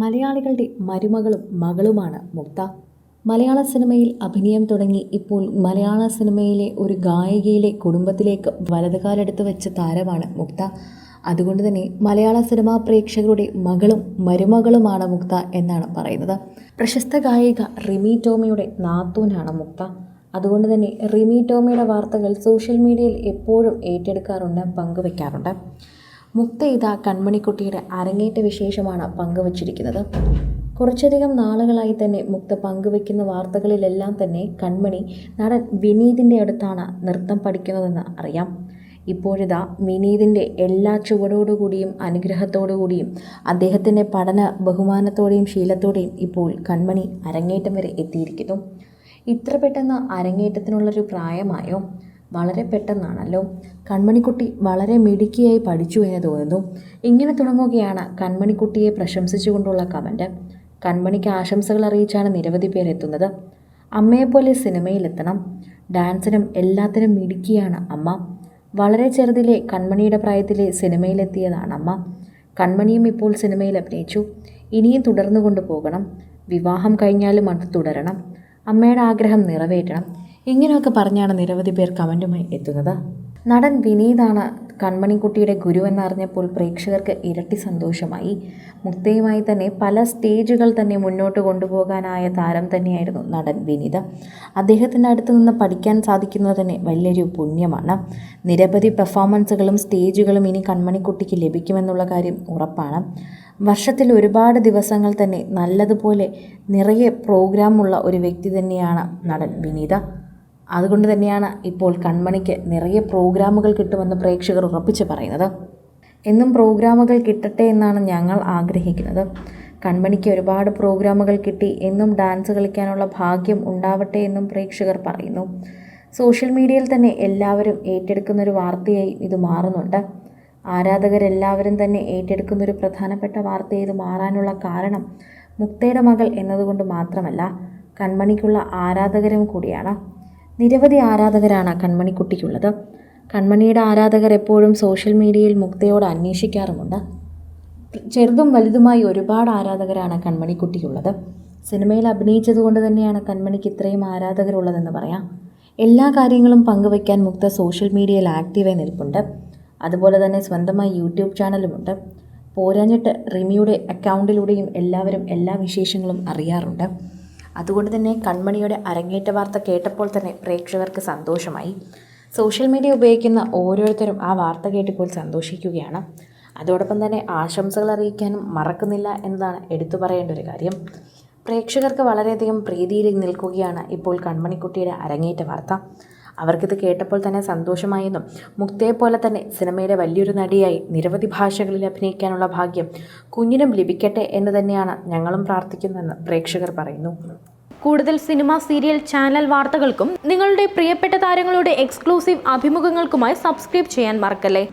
മലയാളികളുടെ മരുമകളും മകളുമാണ് മുക്ത. മലയാള സിനിമയിൽ അഭിനയം തുടങ്ങി ഇപ്പോൾ മലയാള സിനിമയിലെ ഒരു ഗായികയിലെ കുടുംബത്തിലേക്ക് വലതുകാലെടുത്ത് വെച്ച താരമാണ് മുക്ത. അതുകൊണ്ട് തന്നെ മലയാള സിനിമാ പ്രേക്ഷകരുടെ മകളും മരുമകളുമാണ് മുക്ത എന്നാണ് പറയുന്നത്. പ്രശസ്ത ഗായിക റിമി ടോമിയുടെ നാത്തൂനാണ് മുക്ത. അതുകൊണ്ട് തന്നെ റിമി ടോമിയുടെ വാർത്തകൾ സോഷ്യൽ മീഡിയയിൽ എപ്പോഴും ഏറ്റെടുക്കാറുണ്ട് പങ്കുവയ്ക്കാറുണ്ട് മുക്ത ഇതാ കൺമണിക്കുട്ടിയുടെ അരങ്ങേറ്റ വിശേഷമാണ് പങ്കുവച്ചിരിക്കുന്നത്. കുറച്ചധികം നാളുകളായി തന്നെ മുക്ത പങ്കുവെക്കുന്ന വാർത്തകളിലെല്ലാം തന്നെ കൺമണി നടൻ വിനീതിന്റെ അടുത്താണ് നൃത്തം പഠിക്കുന്നതെന്ന് അറിയാം. ഇപ്പോഴിതാ വിനീതിന്റെ എല്ലാ ചുവടോടുകൂടിയും അനുഗ്രഹത്തോടുകൂടിയും അദ്ദേഹത്തിന്റെ പഠന ബഹുമാനത്തോടെയും ശീലത്തോടെയും ഇപ്പോൾ കൺമണി അരങ്ങേറ്റം വരെ എത്തിയിരിക്കുന്നു. ഇത്ര പെട്ടെന്ന് അരങ്ങേറ്റത്തിനുള്ളൊരു പ്രായമായോ? വളരെ പെട്ടെന്നാണല്ലോ. കൺമണിക്കുട്ടി വളരെ മിടുക്കിയായി പഠിച്ചു എന്ന് തോന്നുന്നു. ഇങ്ങനെ തുടങ്ങുകയാണ് കൺമണിക്കുട്ടിയെ പ്രശംസിച്ചുകൊണ്ടുള്ള കമന്റ് കൺമണിക്ക് ആശംസകൾ അറിയിച്ചാണ് നിരവധി പേർ എത്തുന്നത്. അമ്മയെപ്പോലെ സിനിമയിലെത്തണം. ഡാൻസിനും എല്ലാത്തിനും മിടുക്കിയാണ് അമ്മ. വളരെ ചെറുതിലെ കൺമണിയുടെ പ്രായത്തിലെ സിനിമയിലെത്തിയതാണ് അമ്മ. കൺമണിയും ഇപ്പോൾ സിനിമയിൽ അഭിനയിച്ചു. ഇനിയും തുടർന്നു കൊണ്ടുപോകണം വിവാഹം കഴിഞ്ഞാലും അത് തുടരണം. അമ്മയുടെ ആഗ്രഹം നിറവേറ്റണം. ഇങ്ങനെയൊക്കെ പറഞ്ഞാണ് നിരവധി പേർ കമന്റുമായി എത്തുന്നത്. നടൻ വിനീതാണ് കൺമണിക്കുട്ടിയുടെ ഗുരു ഗുരുവെന്നറിഞ്ഞപ്പോൾ പ്രേക്ഷകർക്ക് ഇരട്ടി സന്തോഷമായി. മുക്തയുമായി തന്നെ പല സ്റ്റേജുകൾ തന്നെ മുന്നോട്ട് കൊണ്ടുപോകാനായ താരം തന്നെയായിരുന്നു നടൻ വിനീത. അദ്ദേഹത്തിന്റെ അടുത്ത് നിന്ന് പഠിക്കാൻ സാധിക്കുന്നത് തന്നെ വലിയൊരു പുണ്യമാണ്. നിരവധി പെർഫോമൻസുകളും സ്റ്റേജുകളും ഇനി കൺമണിക്കുട്ടിക്ക് ലഭിക്കുമെന്നുള്ള കാര്യം ഉറപ്പാണ്. വർഷത്തിൽ ഒരുപാട് ദിവസങ്ങൾ തന്നെ നല്ലതുപോലെ നിറയെ പ്രോഗ്രാമുള്ള ഒരു വ്യക്തി തന്നെയാണ് നടൻ വിനീത. അതുകൊണ്ട് തന്നെയാണ് ഇപ്പോൾ കൺമണിക്ക് നിറയെ പ്രോഗ്രാമുകൾ കിട്ടുമെന്ന് പ്രേക്ഷകർ ഉറപ്പിച്ച് പറയുന്നത്. എന്നും പ്രോഗ്രാമുകൾ കിട്ടട്ടെ എന്നാണ് ഞങ്ങൾ ആഗ്രഹിക്കുന്നത്. കൺമണിക്ക് ഒരുപാട് പ്രോഗ്രാമുകൾ കിട്ടി എന്നും ഡാൻസ് കളിക്കാനുള്ള ഭാഗ്യം ഉണ്ടാവട്ടെ എന്നും പ്രേക്ഷകർ പറയുന്നു. സോഷ്യൽ മീഡിയയിൽ തന്നെ എല്ലാവരും ഏറ്റെടുക്കുന്നൊരു വാർത്തയായി ഇത് മാറുന്നുണ്ട്. ആരാധകരെല്ലാവരും തന്നെ ഏറ്റെടുക്കുന്നൊരു പ്രധാനപ്പെട്ട വാർത്തയായി ഇത് മാറാനുള്ള കാരണം മുക്തയുടെ മകൾ എന്നതുകൊണ്ട് മാത്രമല്ല കൺമണിക്കുള്ള ആരാധകരും കൂടിയാണ്. നിരവധി ആരാധകരാണ് കൺമണിക്കുട്ടിക്കുള്ളത്. കൺമണിയുടെ ആരാധകർ എപ്പോഴും സോഷ്യൽ മീഡിയയിൽ മുക്തയോട് അന്വേഷിക്കാറുമുണ്ട്. ചെറുതും വലുതുമായി ഒരുപാട് ആരാധകരാണ് കൺമണിക്കുട്ടിക്കുള്ളത്. സിനിമയിൽ അഭിനയിച്ചതുകൊണ്ട് തന്നെയാണ് കൺമണിക്ക് ഇത്രയും ആരാധകരുള്ളതെന്ന് പറയാം. എല്ലാ കാര്യങ്ങളും പങ്കുവയ്ക്കാൻ മുക്ത സോഷ്യൽ മീഡിയയിൽ ആക്റ്റീവായി നിൽപ്പുണ്ട്. അതുപോലെ തന്നെ സ്വന്തമായി യൂട്യൂബ് ചാനലുമുണ്ട്. പോരാഞ്ഞിട്ട് റിമിയുടെ അക്കൗണ്ടിലൂടെയും എല്ലാവരും എല്ലാ വിശേഷങ്ങളും അറിയാറുണ്ട്. അതുകൊണ്ട് തന്നെ കൺമണിയുടെ അരങ്ങേറ്റ വാർത്ത കേട്ടപ്പോൾ തന്നെ പ്രേക്ഷകർക്ക് സന്തോഷമായി. സോഷ്യൽ മീഡിയ ഉപയോഗിക്കുന്ന ഓരോരുത്തരും ആ വാർത്ത കേട്ടിപ്പോൾ സന്തോഷിക്കുകയാണ്. അതോടൊപ്പം തന്നെ ആശംസകൾ അറിയിക്കാനും മറക്കുന്നില്ല എന്നതാണ് എടുത്തു പറയേണ്ട ഒരു കാര്യം. പ്രേക്ഷകർക്ക് വളരെയധികം പ്രീതിയിൽ നിൽക്കുകയാണ് ഇപ്പോൾ കൺമണിക്കുട്ടിയുടെ അരങ്ങേറ്റ വാർത്ത. അവർക്കിത് കേട്ടപ്പോൾ തന്നെ സന്തോഷമായെന്നും മുക്തയെപ്പോലെ തന്നെ സിനിമയിലെ വലിയൊരു നടിയായി നിരവധി ഭാഷകളിൽ അഭിനയിക്കാനുള്ള ഭാഗ്യം കുഞ്ഞിനും ലഭിക്കട്ടെ എന്ന് തന്നെയാണ് ഞങ്ങളും പ്രാർത്ഥിക്കുന്നതെന്ന് പ്രേക്ഷകർ പറയുന്നു. കൂടുതൽ സിനിമ സീരിയൽ ചാനൽ വാർത്തകൾക്കും നിങ്ങളുടെ പ്രിയപ്പെട്ട താരങ്ങളുടെ എക്സ്ക്ലൂസീവ് അഭിമുഖങ്ങൾക്കുമായി സബ്സ്ക്രൈബ് ചെയ്യാൻ മറക്കല്ലേ?